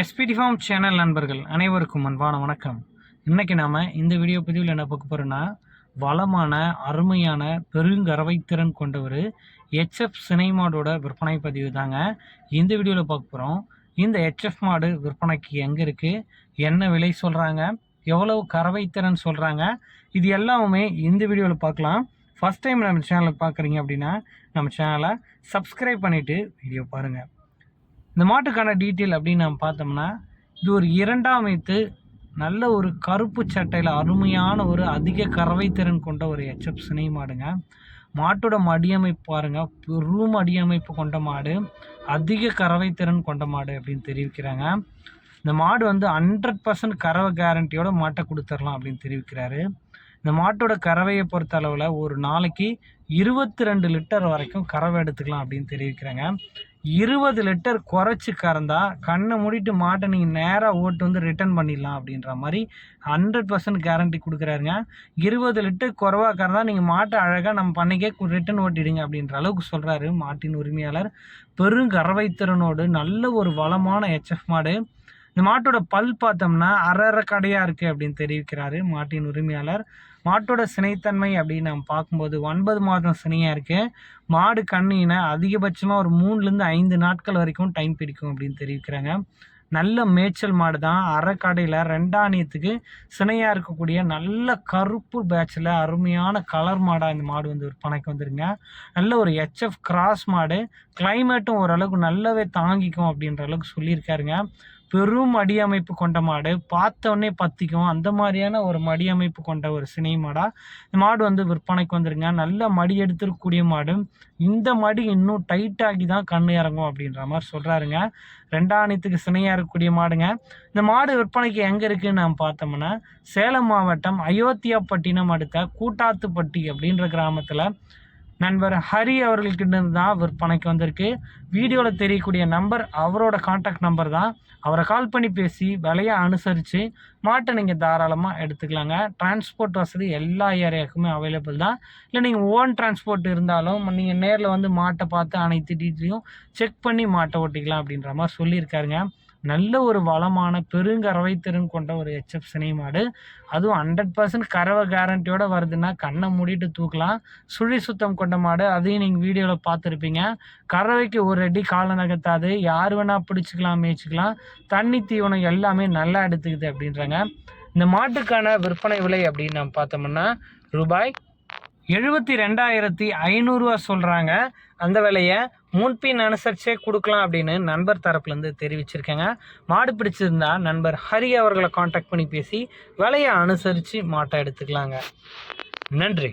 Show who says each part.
Speaker 1: SPD form channel நண்பர்கள் அனைவருக்கும் அன்பான வணக்கம். இன்றைக்கி நாம் இந்த வீடியோ பதிவில் என்ன பார்க்க போகிறோன்னா வளமான அருமையான பெருங்கறவைத்திறன் கொண்ட ஒரு ஹெச்எஃப் சினை மாடோட விற்பனை பதிவு தாங்க இந்த வீடியோவில் பார்க்க போகிறோம் இந்த ஹெச்எஃப் மாடு விற்பனைக்கு எங்கே இருக்குது என்ன விலை சொல்கிறாங்க எவ்வளவு கறவைத்திறன் சொல்கிறாங்க இது எல்லாமே இந்த வீடியோவில் பார்க்கலாம். ஃபஸ்ட் டைம் நம்ம சேனலை பார்க்குறீங்க அப்படின்னா நம்ம சேனலை சப்ஸ்கிரைப் பண்ணிவிட்டு வீடியோ பாருங்கள் இந்த மாட்டுக்கான டீட்டெயில் அப்படின்னு நம்ம பார்த்தோம்னா இது ஒரு இரண்டாம் வைத்து நல்ல ஒரு கருப்பு சட்டையில் அருமையான ஒரு அதிக கறவைத்திறன் கொண்ட ஒரு எச்எப் சினை மாடுங்க. மாட்டோட மடியமைப்பு பாருங்கள் பெரும் அடியமைப்பு கொண்ட மாடு அதிக கறவைத்திறன் கொண்ட மாடு அப்படின்னு தெரிவிக்கிறாங்க. இந்த மாடு வந்து ஹண்ட்ரட் பர்சன்ட் கறவை கேரண்டியோட மாட்டை கொடுத்துடலாம் அப்படின்னு தெரிவிக்கிறாரு. இந்த மாட்டோட கறவையை பொறுத்த அளவில் ஒரு நாளைக்கு இருபத்தி ரெண்டு லிட்டர் வரைக்கும் கறவை எடுத்துக்கலாம் அப்படின்னு தெரிவிக்கிறாங்க. இருபது லிட்டர் குறைச்சி கறந்தா கண்ணை மூடிட்டு மாட்டை நீங்கள் நேராக ஓட்டு வந்து ரிட்டர்ன் பண்ணிடலாம் அப்படின்ற மாதிரி ஹண்ட்ரட் பர்சன்ட் கேரண்டி கொடுக்குறாருங்க. இருபது லிட்டர் குறவாக கறந்தா நீங்கள் மாட்டை அழகாக நம்ம பண்ணைக்கே ரிட்டர்ன் ஓட்டிடுங்க அப்படின்ற அளவுக்கு சொல்கிறாரு மாட்டின் உரிமையாளர். பெருங்கறவைத்திறனோடு நல்ல ஒரு வளமான ஹெச்எஃப் மாடு. இந்த மாட்டோட பல் பார்த்தோம்னா அரை கடையாக இருக்குது அப்படின்னு தெரிவிக்கிறாரு மாட்டின் உரிமையாளர். மாட்டோட சினைத்தன்மை அப்படின்னு நம்ம பார்க்கும்போது ஒன்பது மாதம் சினையாக இருக்குது மாடு கண்ணினை அதிகபட்சமாக ஒரு மூணுலேருந்து ஐந்து நாட்கள் வரைக்கும் டைம் பிடிக்கும் அப்படின்னு தெரிவிக்கிறாங்க. நல்ல மேய்ச்சல் மாடு தான் அரைக்கடையில் ரெண்டாணியத்துக்கு சினையாக இருக்கக்கூடிய நல்ல கருப்பு பேட்சில் அருமையான கலர் மாடாக இந்த மாடு வந்து விற்பனைக்கு வந்துருங்க. நல்ல ஒரு ஹெச்எஃப் கிராஸ் மாடு. கிளைமேட்டும் ஓரளவுக்கு நல்லாவே தாங்கிக்கும் அப்படின்ற அளவுக்கு சொல்லியிருக்காருங்க. பெரும் அடியமைப்பு கொண்ட மாடு. பார்த்தோன்னே பத்திக்கும். அந்த மாதிரியான ஒரு மடியமைப்பு கொண்ட ஒரு சினை மாடாக இந்த மாடு வந்து விற்பனைக்கு வந்துருங்க. நல்ல மடி எடுத்துருக்கக்கூடிய மாடு. இந்த மடி இன்னும் டைட்டாகி தான் கண் இறங்கும் அப்படின்ற மாதிரி சொல்கிறாருங்க ரெண்டாணித்துக்கு சினையாக இருக்கக்கூடிய மாடுங்க. இந்த மாடு விற்பனைக்கு எங்கே இருக்குதுன்னு நாம் பார்த்தோம்னா சேலம் மாவட்டம் அயோத்தியாப்பட்டினம் அடுத்த கூட்டாத்துப்பட்டி அப்படின்ற கிராமத்தில் நண்பர் ஹரி அவர்கள்கிட்ட தான் விற்பனைக்கு வந்திருக்கு. வீடியோவில் தெரியக்கூடிய நம்பர் அவரோட காண்டாக்ட் நம்பர் தான். அவரை கால் பண்ணி பேசி விலையை அனுசரித்து மாட்டை நீங்கள் தாராளமாக எடுத்துக்கலாங்க. டிரான்ஸ்போர்ட் வசதி எல்லா ஏரியாவுக்குமே அவைலபிள் தான். இல்லை நீங்கள் ஓன் டிரான்ஸ்போர்ட் இருந்தாலும் நீங்கள் நேரில் வந்து மாட்டை பார்த்து அனைத்து டீட்டெயிலையும் செக் பண்ணி மாட்டை ஓட்டிக்கலாம் அப்படின்ற மாதிரி சொல்லியிருக்காருங்க. நல்ல ஒரு வளமான பெருங்கறவை திறன் கொண்ட ஒரு ஹெச்எஃப் சினை மாடு. அதுவும் ஹண்ட்ரட் பர்சன்ட் கறவை கேரண்டியோட வருதுன்னா கண்ணை மூடிட்டு தூக்கலாம். சுழி சுத்தம் கொண்ட மாடு. அதையும் நீங்கள் வீடியோவில் பார்த்துருப்பீங்க. கறவைக்கு ஒரு அடி காலை நகர்த்தாது. யார் வேணால் பிடிச்சிக்கலாம் மேய்ச்சிக்கலாம். தண்ணி தீவனம் எல்லாமே நல்லா எடுத்துக்குது அப்படின்றாங்க. இந்த மாட்டுக்கான விற்பனை விலை அப்படின்னு நம்ம பார்த்தோம்னா ரூபாய் எழுபத்தி ரெண்டாயிரத்தி ஐநூறுரூவா சொல்கிறாங்க அந்த விலையை முன்பின் அனுசரிச்சே கொடுக்கலாம் அப்படின்னு நண்பர் தரப்புலேருந்து தெரிவிச்சிருக்கேங்க. மாடு பிடிச்சிருந்தா நண்பர் ஹரி அவர்களை காண்டாக்ட் பண்ணி பேசி விலையை அனுசரித்து மாட்டை எடுத்துக்கலாங்க. நன்றி.